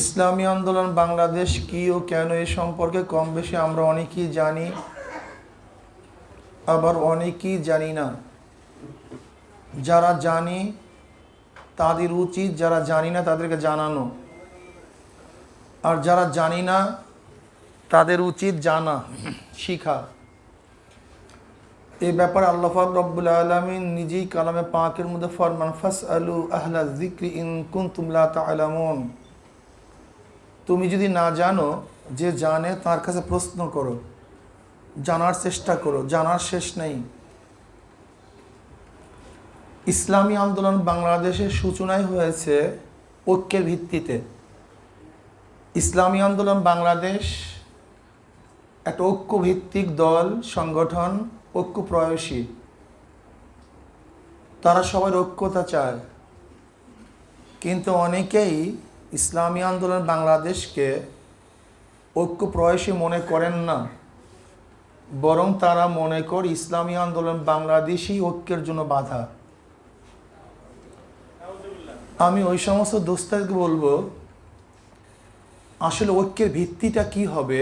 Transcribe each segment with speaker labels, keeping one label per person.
Speaker 1: ইসলামী আন্দোলন বাংলাদেশ কি ও কেন এ সম্পর্কে কম বেশি আমরা অনেকেই জানি, আবার অনেকেই জানি না। যারা জানি তাদের উচিত, যারা জানি না তাদেরকে জানানো। আর যারা জানি না তাদের উচিত জানা, শিখা। এই ব্যাপারে আল্লাহ পাক রব্বুল আলমিন নিজেই কালামে পাকের মধ্যে ফরমান ফাস আলু আহলা জিক্রি ইন কুন্তুম লা তা'লামুন তুমি যদি না জানো যে জানে, তার কাছে প্রশ্ন করো। জানার চেষ্টা করো, জানার শেষ নেই। ইসলামী আন্দোলন বাংলাদেশের সূচনাই হয়েছে ঐক্যের ভিত্তিতে। ইসলামী আন্দোলন বাংলাদেশ একটা ঐক্য ভিত্তিক দল, সংগঠন, ঐক্য প্রয়সী। তারা সবার ঐক্যতা চায়। কিন্তু অনেকেই ইসলামী আন্দোলন বাংলাদেশকে ঐক্য প্রয়সী মনে করেন না, বরং তারা মনে করে ইসলামী আন্দোলন বাংলাদেশই ঐক্যের জন্য বাধা। আমি ওই সমস্ত দোস্তাকে বলব, আসলে ঐক্যের ভিত্তিটা কি হবে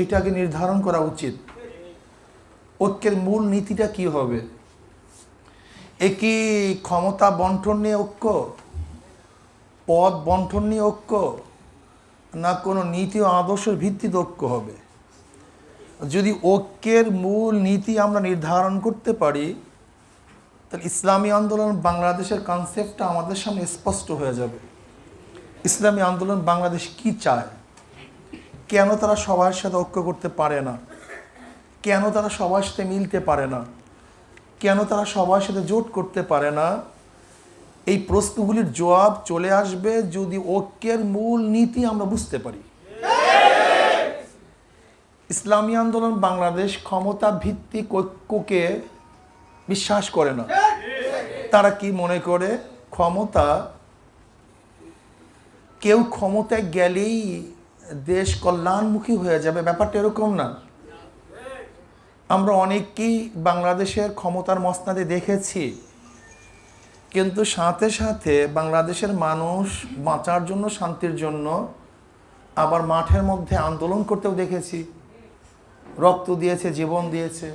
Speaker 1: এটাকে নির্ধারণ করা উচিত। ঐক্যের মূল নীতিটা কি হবে? এ কি ক্ষমতা বন্টন নিয়ে ঐক্য? পদ বন্টন নিয়ে ঐক্য, না কোনো নীতি ও আদর্শের ভিত্তিতে ঐক্য হবে। যদি ঐক্যের মূল নীতি আমরা নির্ধারণ করতে পারি, তাহলে ইসলামী আন্দোলন বাংলাদেশের কনসেপ্টটা আমাদের সামনে স্পষ্ট হয়ে যাবে। ইসলামী আন্দোলন বাংলাদেশ কি চায়? কেন তারা সবার সাথে ঐক্য করতে পারে না? কেন তারা সবার সাথে মিলতে পারে না? কেন তারা সবার সাথে জোট করতে পারে না? এই প্রশ্নগুলির জবাব চলে আসবে যদি ঐক্যের মূল নীতি আমরা বুঝতে পারি। ইসলামী আন্দোলন বাংলাদেশ ক্ষমতা ভিত্তিক ঐক্যকে বিশ্বাস করে না। তারা কি মনে করে? ক্ষমতা? কেউ ক্ষমতায় গেলেই দেশ কল্যাণমুখী হয়ে যাবে, ব্যাপারটা এরকম না। আমরা অনেককেই বাংলাদেশের ক্ষমতার মসনাদে দেখেছি। কিন্তু সাথে সাথে বাংলাদেশের মানুষ বাঁচার জন্য, শান্তির জন্য আবার মাঠের মধ্যে আন্দোলন করতেও দেখেছি। রক্ত দিয়েছে, জীবন দিয়েছে।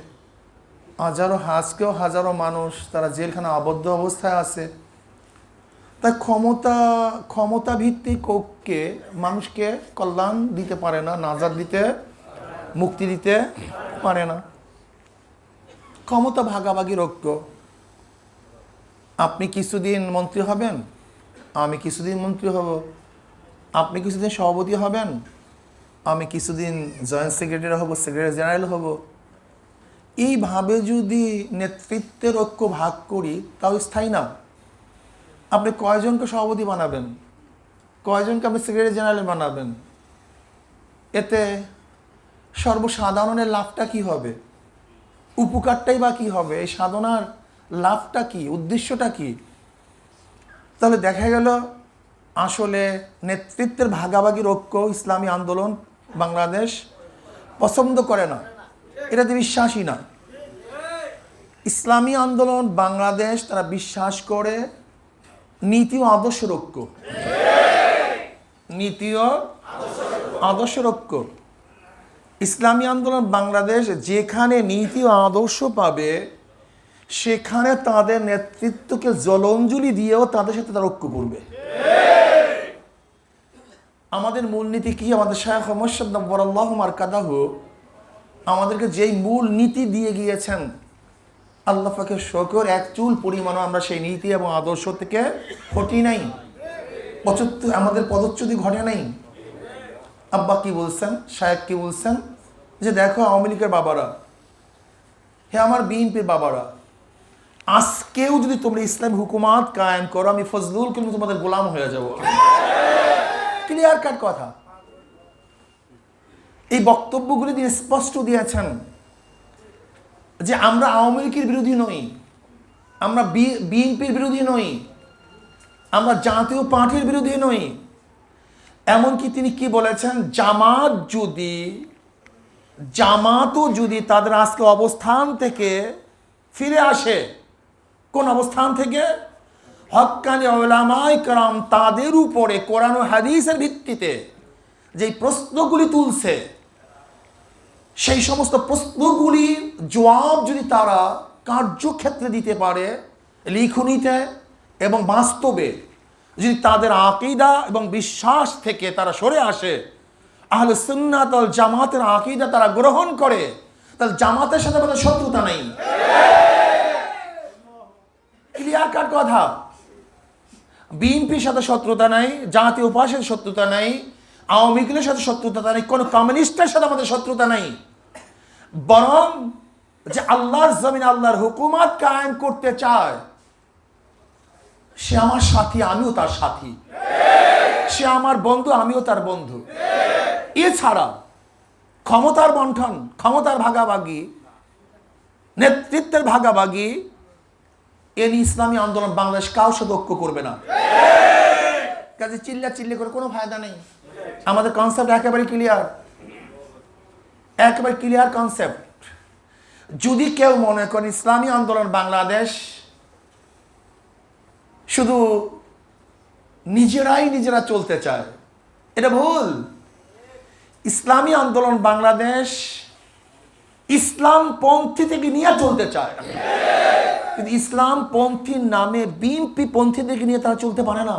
Speaker 1: হাজারো আজকেও হাজারো মানুষ তারা জেলখানা আবদ্ধ অবস্থায় আছে। তাই ক্ষমতা ক্ষমতা ভিত্তিক ঐক্যে মানুষকে কল্যাণ দিতে পারে না, নাজাদ দিতে, মুক্তি দিতে পারে না। ক্ষমতা ভাগাভাগির ঐক্য। আপনি কিছুদিন মন্ত্রী হবেন, আমি কিছুদিন মন্ত্রী হব। আপনি কিছুদিন সভাপতি হবেন, আমি কিছুদিন জয়েন্ট সেক্রেটারি হব, সেক্রেটারি জেনারেল হব। এইভাবে যদি নেতৃত্বের ঐক্য ভাগ করি, তাও স্থায়ী না। আপনি কয়জনকে সভাপতি বানাবেন? কয়জনকে আপনি সেক্রেটারি জেনারেল বানাবেন? এতে সর্বসাধারণের লাভটা কি হবে? উপকারটাই বা কি হবে? এই সাধনার লাভটা কি, উদ্দেশ্যটা কি? তাহলে দেখা গেল আসলে নেতৃত্বের ভাগাভাগির ঐক্য ইসলামী আন্দোলন বাংলাদেশ পছন্দ করে না। এটাতে বিশ্বাসী না। ইসলামী আন্দোলন বাংলাদেশ তারা বিশ্বাস করে নীতি ও আদর্শ ঐক্য নীতি ও আদর্শের ঐক্য ইসলামী আন্দোলন বাংলাদেশ যেখানে নীতি ও আদর্শ পাবে সেখানে তাদের নেতৃত্বকে জলঞ্জলি দিয়েও তাদের সাথে তারা ঐক্য করবে। আমাদের মূলনীতি কি? আমাদের শাহ আর কাদাহ আমাদেরকে যেই মূল নীতি দিয়ে গিয়েছেন, আল্লাহ পাকের শকর, এক চুল পরিমাণও আমরা সেই নীতি এবং আদর্শ থেকে হটি নাই। আমাদের পদচ্যুতি ঘটে নাই। আব্বা কি বলছেন? সাহেব কি বলছেন? যে দেখো আওয়ামী লীগের বাবারা, হে আমার বিএনপির বাবারা আজকেও যদি তোমরা ইসলাম হুকুমাত কায়েম করো, আমি ফজলুল কিন্তু তোমাদের গোলাম হয়ে যাব। ক্লিয়ার কাট কথা। এই বক্তব্যগুলি তিনি স্পষ্ট দিয়েছেন যে আমরা আওয়ামী লীগের বিরোধী নই, আমরা বিএনপির বিরোধী নই, আমরা জাতীয় পার্টির বিরোধী নই। এমনকি তিনি কি বলেছেন? জামাত যদি, জামাতও যদি তাদের আজকে অবস্থান থেকে ফিরে আসে কোন অবস্থান থেকে? হক্কানি ওলামাই কারাম তাদের উপরে কোরআন হাদিসের ভিত্তিতে যেই প্রশ্নগুলি তুলছে, সেই সমস্ত প্রশ্নগুলির জবাব যদি তারা কার্যক্ষেত্রে দিতে পারে, লিখনিতে এবং বাস্তবে যদি তাদের আকিদা এবং বিশ্বাস থেকে তারা সরে আসে, আহলে সুন্নাত জামাতের আকিদা তারা গ্রহণ করে, তাহলে জামাতের সাথে আমাদের শত্রুতা নেই। ক্লিয়ার কাট কথা। বিএনপির সাথে শত্রুতা নাই, জাতীয় উপাসের শত্রুতা নাই, আওয়ামী লীগের সাথে শত্রুতা নাই, কোনো কমিউনিস্টের সাথে আমাদের শত্রুতা নাই। বরং যে আল্লাহর জমিন, আল্লাহর হুকুমাত কায়েম করতে চায়, সে আমার সাথী, আমিও তার সাথী। সে আমার বন্ধু, আমিও তার বন্ধু। এছাড়া ক্ষমতার বন্টন, ক্ষমতার ভাগাভাগি, নেতৃত্বের ভাগাভাগি এ ইসলামী আন্দোলন বাংলাদেশ কাউ ঐক্য করবে না। কাজে চিল্লা চিল্লি করে কোনো ফায়দা নেই। আমাদের কনসেপ্ট একেবারে ক্লিয়ার একেবারে ক্লিয়ার কনসেপ্ট যদি কেউ মনে করেন ইসলামী আন্দোলন বাংলাদেশ শুধু নিজেরাই নিজেরা চলতে চায়, এটা ভুল। ইসলামী আন্দোলন বাংলাদেশ ইসলাম পন্থী থেকে নিয়ে চলতে চায়। কিন্তু ইসলাম পন্থীর নামে বিএনপি পন্থীদেরকে নিয়ে তারা চলতে পারে না।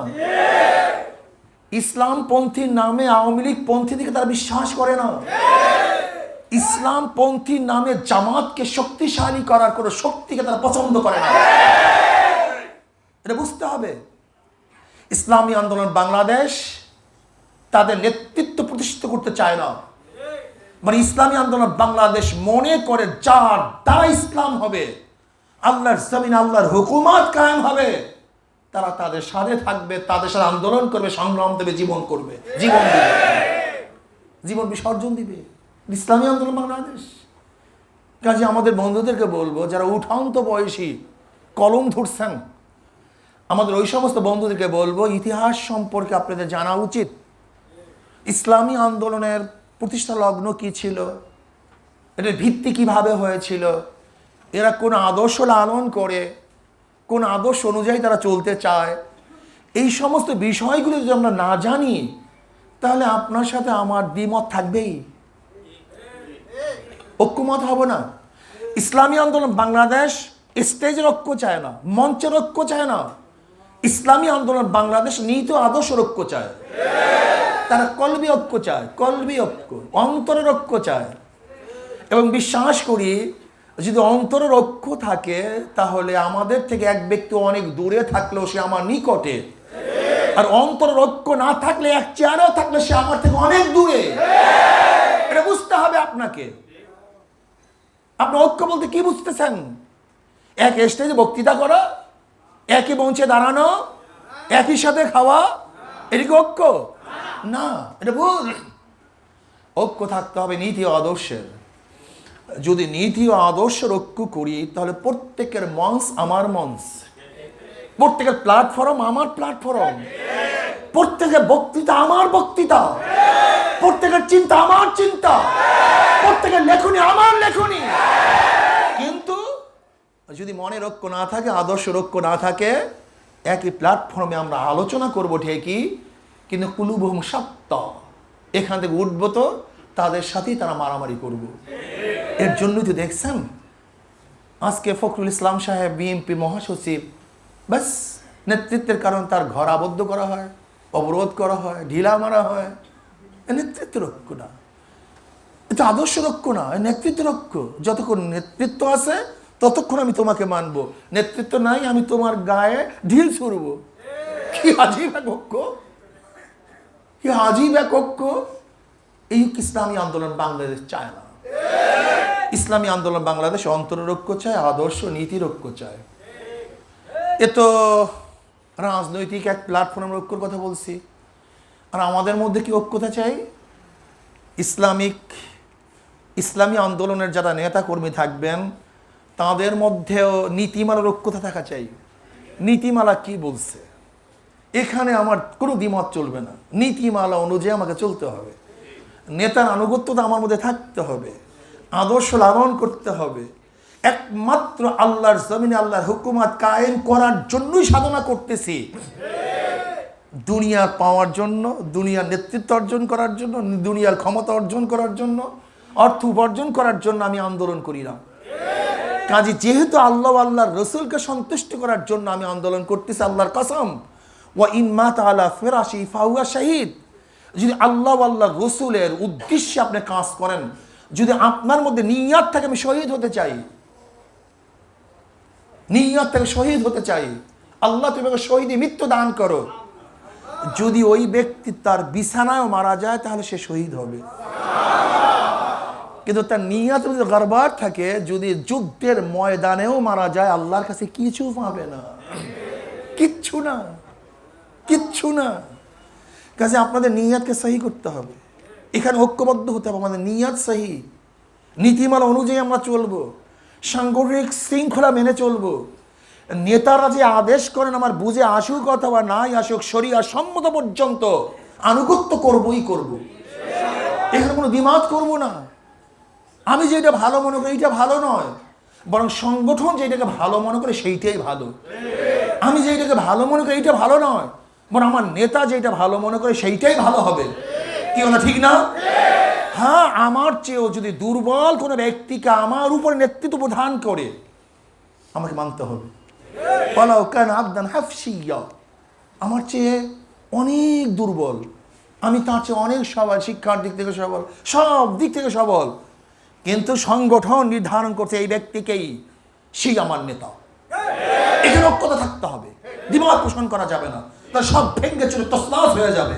Speaker 1: ইসলাম পন্থীর নামে আওয়ামী লীগ পন্থী থেকে তারা বিশ্বাস করে না। ইসলাম পন্থীর নামে জামাতকে শক্তিশালী করার কোনো শক্তিকে তারা পছন্দ করে না। এটা বুঝতে হবে। ইসলামী আন্দোলন বাংলাদেশ তাদের নেতৃত্ব প্রতিষ্ঠিত করতে চায় না। মানে ইসলামী আন্দোলন বাংলাদেশ মনে করে যার দ্বারা ইসলাম হবে, আল্লাহর জমিন, আল্লাহর হুকুমাত কায়েম হবে, তারা তাদের সাথে থাকবে, তাদের সাথে আন্দোলন করবে, সংগ্রাম দেবে, জীবন করবে, জীবন দিবে। জীবন বিসর্জন দিবে। ইসলামী আন্দোলন বাংলাদেশ। কাজে আমাদের বন্ধুদেরকে বলব, যারা উঠান্ত বয়সী, কলম ধরছেন, আমাদের ওই সমস্ত বন্ধুদেরকে বলব, ইতিহাস সম্পর্কে আপনাদের জানা উচিত। ইসলামী আন্দোলনের প্রতিষ্ঠা লগ্ন কি ছিল? এটার ভিত্তি কীভাবে হয়েছিল? এরা কোন আদর্শ লালন করে, কোন আদর্শ অনুযায়ী তারা চলতে চায়? এই সমস্ত বিষয়গুলো যদি আমরা না জানি, তাহলে আপনার সাথে আমার দ্বিমত থাকবেই। ঐক্যমত হব না। ইসলামী আন্দোলন বাংলাদেশ স্টেজের ঐক্য চায় না, মঞ্চের ঐক্য চায় না। ইসলামী আন্দোলন বাংলাদেশ নীত আদর্শ ঐক্য চায়। তারা কলবি ঐক্য চায়, কলবি ঐক্য, অন্তরের ঐক্য চায়। এবং বিশ্বাস করি, যদি অন্তরের ঐক্য থাকে, তাহলে আমাদের থেকে এক ব্যক্তি অনেক দূরে থাকলেও সে আমার নিকটে। আর অন্তরের ঐক্য না থাকলে, এক চেয়ারেও থাকলে সে আমার থেকে অনেক দূরে। এটা বুঝতে হবে আপনাকে। আপনি ঐক্য বলতে কি বুঝতেছেন? এক স্টেজে বক্তৃতা করা, একই মঞ্চে দাঁড়ানো, একই সাথে খাওয়া, এটা কি ঐক্য? না, এটা ভুল। ঐক্য থাকতে হবে নীতি আদর্শের। যদি নীতি ও আদর্শ ঐক্য করি, তাহলে প্রত্যেকের মঞ্চ আমার মঞ্চ। প্রত্যেকের প্ল্যাটফর্ম আমার প্ল্যাটফর্ম প্রত্যেকের বক্তৃতা আমার বক্তৃতা। প্রত্যেকের চিন্তা আমার চিন্তা। প্রত্যেকের লেখনী আমার লেখনী। কিন্তু যদি মনের ঐক্য না থাকে, আদর্শ ঐক্য না থাকে, একই প্ল্যাটফর্মে আমরা আলোচনা করব ঠিকই। কিন্তু কুলুবহম সত্য এখান থেকে উঠবো তো, তাদের সাথেই তারা মারামারি করব। এর জন্যই তো দেখছেন, আজকে ফখরুল ইসলাম সাহেব, বিএনপি মহাসচিব, ব্যাস, নেতৃত্বের কারণ তার ঘর আবদ্ধ করা হয়, অবরোধ করা হয়, ঢিলা মারা হয়। নেতৃত্ব রক্ষ না। এটা আদর্শ রক্ষ না নেতৃত্ব রক্ষ যতক্ষণ নেতৃত্ব আছে, ততক্ষণ আমি তোমাকে মানব। নেতৃত্ব নাই, আমি তোমার গায়ে ঢিল ছুড়ব। কি আজীব ঐক্য কি আজীব এক ঐক্য এই ইসলামী আন্দোলন বাংলাদেশ চায় না ইসলামী আন্দোলন বাংলাদেশ অন্তরের ঐক্য চায় আদর্শ নীতির ঐক্য চায় এ তো রাজনৈতিক এক প্ল্যাটফর্মের ঐক্যর কথা বলছি আর আমাদের মধ্যে কি ঐক্যতা চাই ইসলামিক ইসলামী আন্দোলনের যারা নেতাকর্মী থাকবেন তাদের মধ্যেও নীতিমালার ঐক্যতা থাকা চাই নীতিমালা কি বলছে এখানে আমার কোনো দ্বিমত চলবে না। নীতিমালা অনুযায়ী আমাকে চলতে হবে। নেতার আনুগত্যতা আমার মধ্যে থাকতে হবে। আদর্শ লালন করতে হবে। একমাত্র আল্লাহর জমিনে আল্লাহর হুকুমাত কায়েম করার জন্যই সাধনা করতেছি। দুনিয়া পাওয়ার জন্য, দুনিয়ার নেতৃত্ব অর্জন করার জন্য, দুনিয়ার ক্ষমতা অর্জন করার জন্য, অর্থ উপার্জন করার জন্য আমি আন্দোলন করি না কাজে যেহেতু আল্লাহ আল্লাহর রসুলকে সন্তুষ্ট করার জন্য আমি আন্দোলন করতেছি, আল্লাহর কসম। ওয়া ইনমা তালা ফেরাসি ফাহুয়া শাহিদ। যদি আল্লাহ আল্লাহ রসুলের উদ্দেশ্যে আপনি কাজ করেন, যদি আপনার মধ্যে নিয়াত থেকে আমি শহীদ হতে চাই। নিয়াত থেকে শহীদ হতে চাই। আল্লাহ তুমি আমাকে শহীদে মৃত্যু দান করো। যদি ওই ব্যক্তি তার বিছানায়ও মারা যায়, তাহলে সে শহীদ হবে। কিন্তু তার নিয়াত যদি গরবার থাকে, যদি যুদ্ধের ময়দানেও মারা যায়, আল্লাহর কাছে কিছু পাবে না। কিচ্ছু না। কিচ্ছু না। কাজে আপনাদের নিয়াতকে সহি করতে হবে। এখানে ঐক্যবদ্ধ হতে হবে। আমাদের নিয়াত সহি। নীতিমালা অনুযায়ী আমরা চলবো। সাংগঠনিক শৃঙ্খলা মেনে চলবো। নেতারা যে আদেশ করেন, আমার বুঝে আসুক অথবা নাই আসুক, শরিয়া সম্মত পর্যন্ত আনুগত্য করবই করব। এখানে কোনো দ্বিমাত করব না। আমি যেটা ভালো মনে করি, এইটা ভালো নয়। বরং সংগঠন যেটাকে ভালো মনে করে, সেইটাই ভালো। আমি যেটাকে ভালো মনে করি, এইটা ভালো নয়। বরং আমার নেতা যেটা ভালো মনে করে সেইটাই ভালো হবে। কি না ঠিক না? হ্যাঁ আমার চেয়েও যদি দুর্বল কোনো ব্যক্তিকে আমার উপরে নেতৃত্ব প্রদান করে, আমাকে মানতে হবে। বলাও কেন আবদান হাফসিয়া আমার চেয়ে অনেক দুর্বল। আমি তার চেয়ে অনেক সবল, শিক্ষার দিক থেকে সবল, সব দিক থেকে সবল। কিন্তু সংগঠন নির্ধারণ করছে এই ব্যক্তিকেই সেই আমার নেতা। এখানে ঐক্যতা থাকতে হবে। দিমাগ পোষণ করা যাবে না। তার সব ভেঙ্গে চলে তসলাস হয়ে যাবে।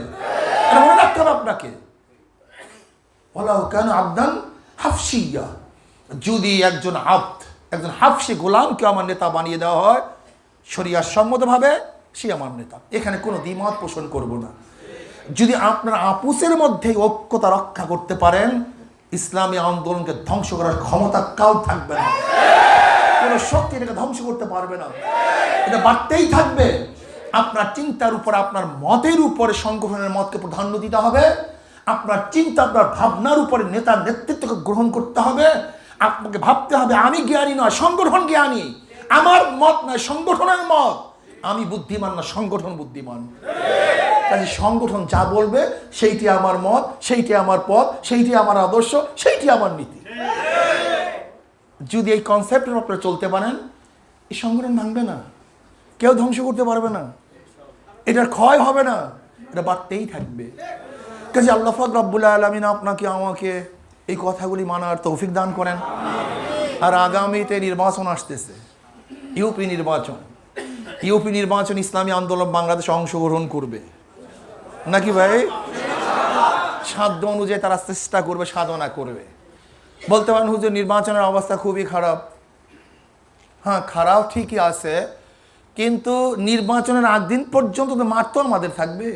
Speaker 1: এটা মনে রাখতে হবে আপনাকে। বলাও কেন আবদান হাফসিয়া যদি একজন আব্দ, একজন হাফসি গোলামকে আমার নেতা বানিয়ে দেওয়া হয়, শরিয়ার সম্মতভাবে সে আমার নেতা। এখানে কোনো দ্বিমত পোষণ করব না। যদি আপনার আপুসের মধ্যে ঐক্যতা রক্ষা করতে পারেন, ইসলামী আন্দোলনকে ধ্বংস করার ক্ষমতা কাউ থাকবে না। কোনো শক্তি এটাকে ধ্বংস করতে পারবে না। এটা বাড়তেই থাকবে। আপনার চিন্তার উপর, আপনার মতের উপরে সংগঠনের মতকে প্রাধান্য দিতে হবে। আপনার চিন্তা, আপনার ভাবনার উপরে নেতার নেতৃত্বকে গ্রহণ করতে হবে। আপনাকে ভাবতে হবে, আমি জ্ঞানী নয়, সংগঠন জ্ঞানী। আমার মত নয়, সংগঠনের মত। আমি বুদ্ধিমান না, সংগঠন বুদ্ধিমান। কাজে সংগঠন যা বলবে, সেইটি আমার মত, সেইটি আমার পথ, সেইটি আমার আদর্শ, সেইটি আমার নীতি। যদি এই কনসেপ্টের আপনারা চলতে পারেন, এই সংগঠন ভাঙবে না। কেউ ধ্বংস করতে পারবে না। এটার ক্ষয় হবে না। এটা বাড়তেই থাকবে। কাজে আল্লাহ ফাক রব্বুল আলমিন আপনাকে, আমাকে এই কথাগুলি মানার তৌফিক দান করেন। আর আগামীতে নির্বাচন আসতেছে। ইউপি নির্বাচন। ইউপি নির্বাচন ইসলামী আন্দোলন বাংলাদেশে অংশগ্রহণ করবে। নাকি ভাই? সাধ্য অনুযায়ী তারা চেষ্টা করবে, সাধনা করবে। বলতে পারেন হুজুর, নির্বাচনের অবস্থা খুবই খারাপ। হ্যাঁ খারাপ ঠিকই আছে। কিন্তু নির্বাচনের আগ দিন পর্যন্ত তো মাঠ তো আমাদের থাকবে।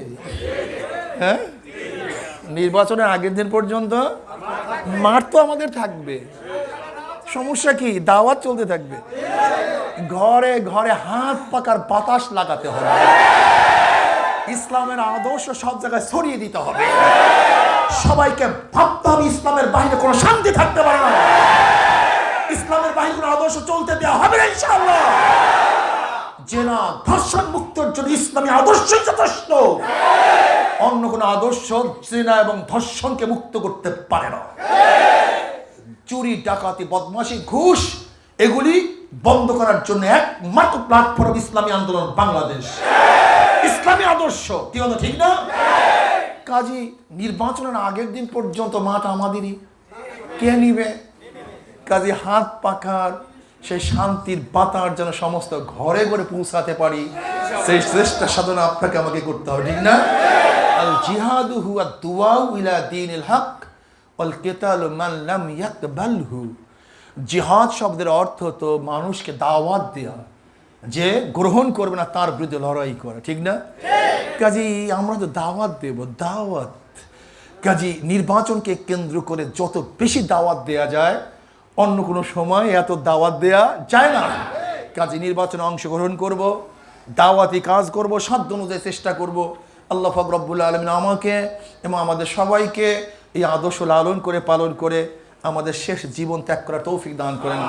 Speaker 1: হ্যাঁ? নির্বাচনের আগের দিন পর্যন্ত মাঠ তো আমাদের থাকবে। সমস্যা কি? দাওয়াত চলতে থাকবে। ঘরে ঘরে হাত পাকার বাতাস লাগাতে হবে। ইসলামের আদর্শ সব জায়গায় ছড়িয়ে দিতে হবে। সবাইকে ভাবতে হবে ইসলামের বাহিরে কোনো শান্তি থাকতে পারে না। ইসলামের বাহিরে কোনো আদর্শ চলতে দেওয়া হবে না ইনশাআল্লাহ। যে না ধর্ষণ মুক্তর জন্য ইসলামী আদর্শ যথেষ্ট। অন্য কোনো আদর্শ জেনা এবং ধর্ষণকে মুক্ত করতে পারে না। চুরি, ডাকাতি, বদমাশি, ঘুষ, এগুলি বন্ধ করার জন্য একমাত্র প্ল্যাটফর্ম ইসলামী আন্দোলন বাংলাদেশ। ইসলামী আদর্শ, কি হলো ঠিক না? কাজী, নির্বাচনের আগের দিন পর্যন্ত মাঠ আমাদেরই। কে নিবে? কাজী, হাত পাখার সেই শান্তির বাতার যেন সমস্ত ঘরে ঘরে পৌঁছাতে পারি, সেই চেষ্টা সাধনা আপনাকে আমাকে করতে হবে, ঠিক না? আল জিহাদু হুয়া দুয়াউ ইলা দিনিল হক অল কেতালু মান লাম ইয়াকবালহু। জিহাদ শব্দের অর্থ তো মানুষকে দাওয়াত দেওয়া যে গ্রহণ করবে না, তার বিরুদ্ধে লড়াই করা, ঠিক না? কাজী আমরা তো দাওয়াত দেব, দাওয়াত। কাজী নির্বাচনকে কেন্দ্র করে যত বেশি দাওয়াত দেয়া যায় অন্য কোনো সময় এত দাওয়াত দেয়া যায় না। কাজে নির্বাচনে অংশগ্রহণ করব, দাওয়াতি কাজ করব, সাধ্য অনুযায়ী চেষ্টা করব। আল্লাহ ফকরবুল আলমিন আমাকে এবং আমাদের সবাইকে এই আদর্শ লালন করে, পালন করে আমাদের শেষ জীবন ত্যাগ করার তৌফিক দান করেন।